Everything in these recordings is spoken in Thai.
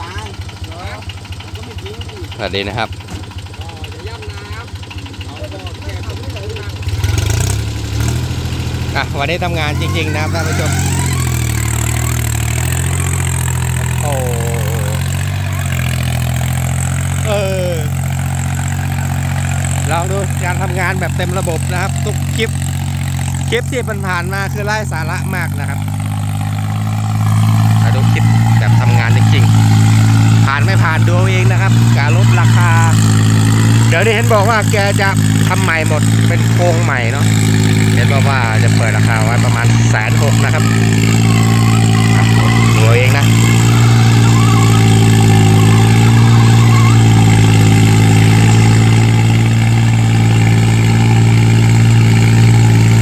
ตายเหรอมันก็ไม่ทิ้งดิสวัสดีนะครับ อ๋ออย่าย่ำน้ำเอาก็แก้ทำไม่ได้นั่งอะวันนี้ทำงานจริง ๆ นะครับท่านผู้ชม โอ้เออลองดูการทำงานแบบเต็มระบบนะครับ ทุกคลิป คลิปที่ผ่านมาคือไร้สาระมากนะครับมาดูคลิปแบบทำงานจริงานดูเอาเองนะครับการลดราคา เดี๋ยวนี้เห็นบอกว่าแกจะทำใหม่หมดเป็นโครงใหม่เนาะเห็นบอกว่าจะเปิดราคาไว้ประมาณแสนหกนะครับดูเอาเองนะ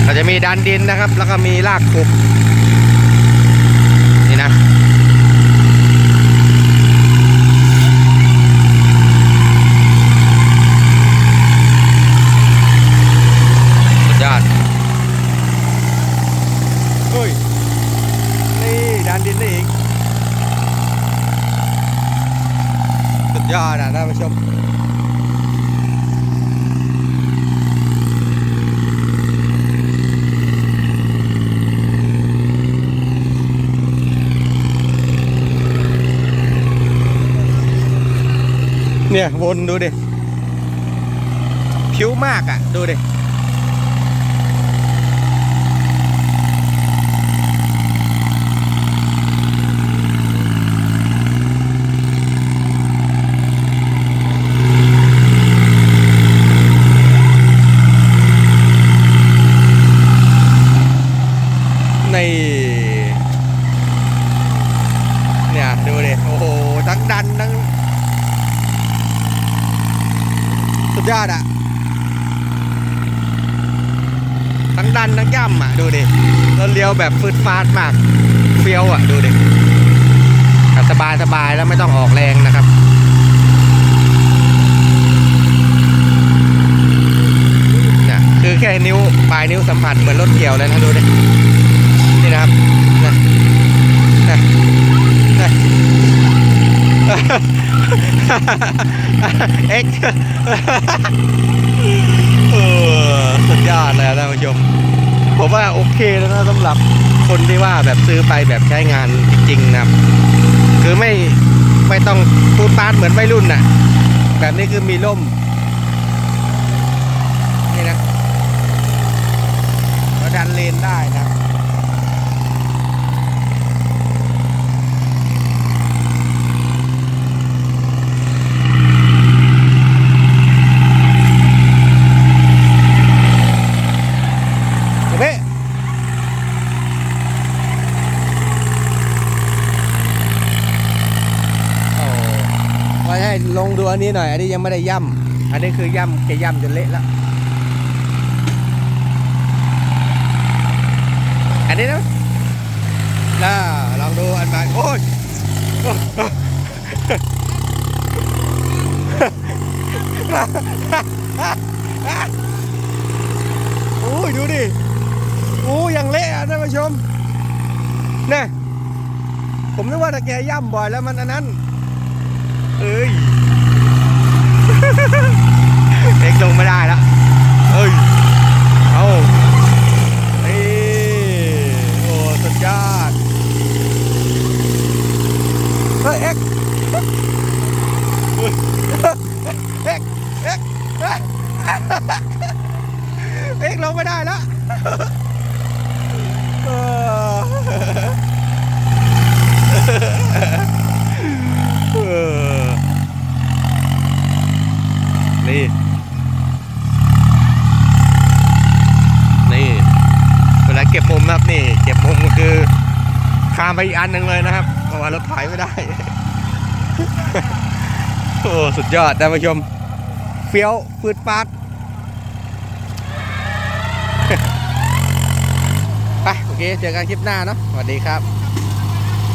เราจะมีดันดินนะครับ แล้วก็มีรากขุบนี่นะ สุดยอด เฮ้ย นี่ ดินได้อีกสุดยอดอะท่านผู้ชมเนี่ย วนดูดิผิวมากอะ ดูดิ นี่เนี่ยดูดิโอ้โหทั้งดันทั้งสุดยอดอะทั้งดันทั้งย่ำอะดูดิแล้วเลี้ยวแบบฟืดฟาดมากเฟี้ยวอะดูดิสบายสบายแล้วไม่ต้องออกแรงนะครับเนี่ยคือแค่นิ้ว ปลายนิ้วสัมผัสเหมือนรถเกี่ยวเลยนะดูดิ นี่นะครับนะนะนะเอ็กเออสุดยอดเลยท่านผู้ชม ผมว่าโอเคแล้วนะสำหรับคนที่ว่าแบบซื้อไปแบบใช้งานจริงๆนะครับ คือไม่ไม่ต้องพูดปาดเหมือนวัยรุ่นน่ะ แบบนี้คือมีร่มนี่นะเราดันเลนได้นะ โอเคโอ้ไว้ ให้ลงดูอันนี้หน่อย อันนี้ยังไม่ได้ย่ำอันนี้คือย่ำแกย่ำจนเละแล้ว อันนี้นะแล้วลองดูอันใหม่โอ้ยโอ้ยดูดิโอ้ยังเละอะท่านผู้ชมนี่ผมนึกว่าตะแกย่ำบ่อยแล้วมันอันนั้น เอ้ยเด็กลงไม่ได้แล้วเอ้ย เอาเอ้ยโอ้สุดยอดเฮ้ยเอ็กเอ็กเอ็กเอ็กเอ็กลงไม่ได้แล้ว เออเออนี่ นี่ เวลาเก็บมุมนะครับนี่ เก็บมุมก็คือข้ามไปอีกอันหนึ่งเลยนะครับเพราะว่ารถถอยไม่ได้ โอ้ สุดยอดท่านผู้ชม เฟี้ยวฟืดปาดไปโอเคเจอกันคลิปหน้าเนาะสวัสดีครับ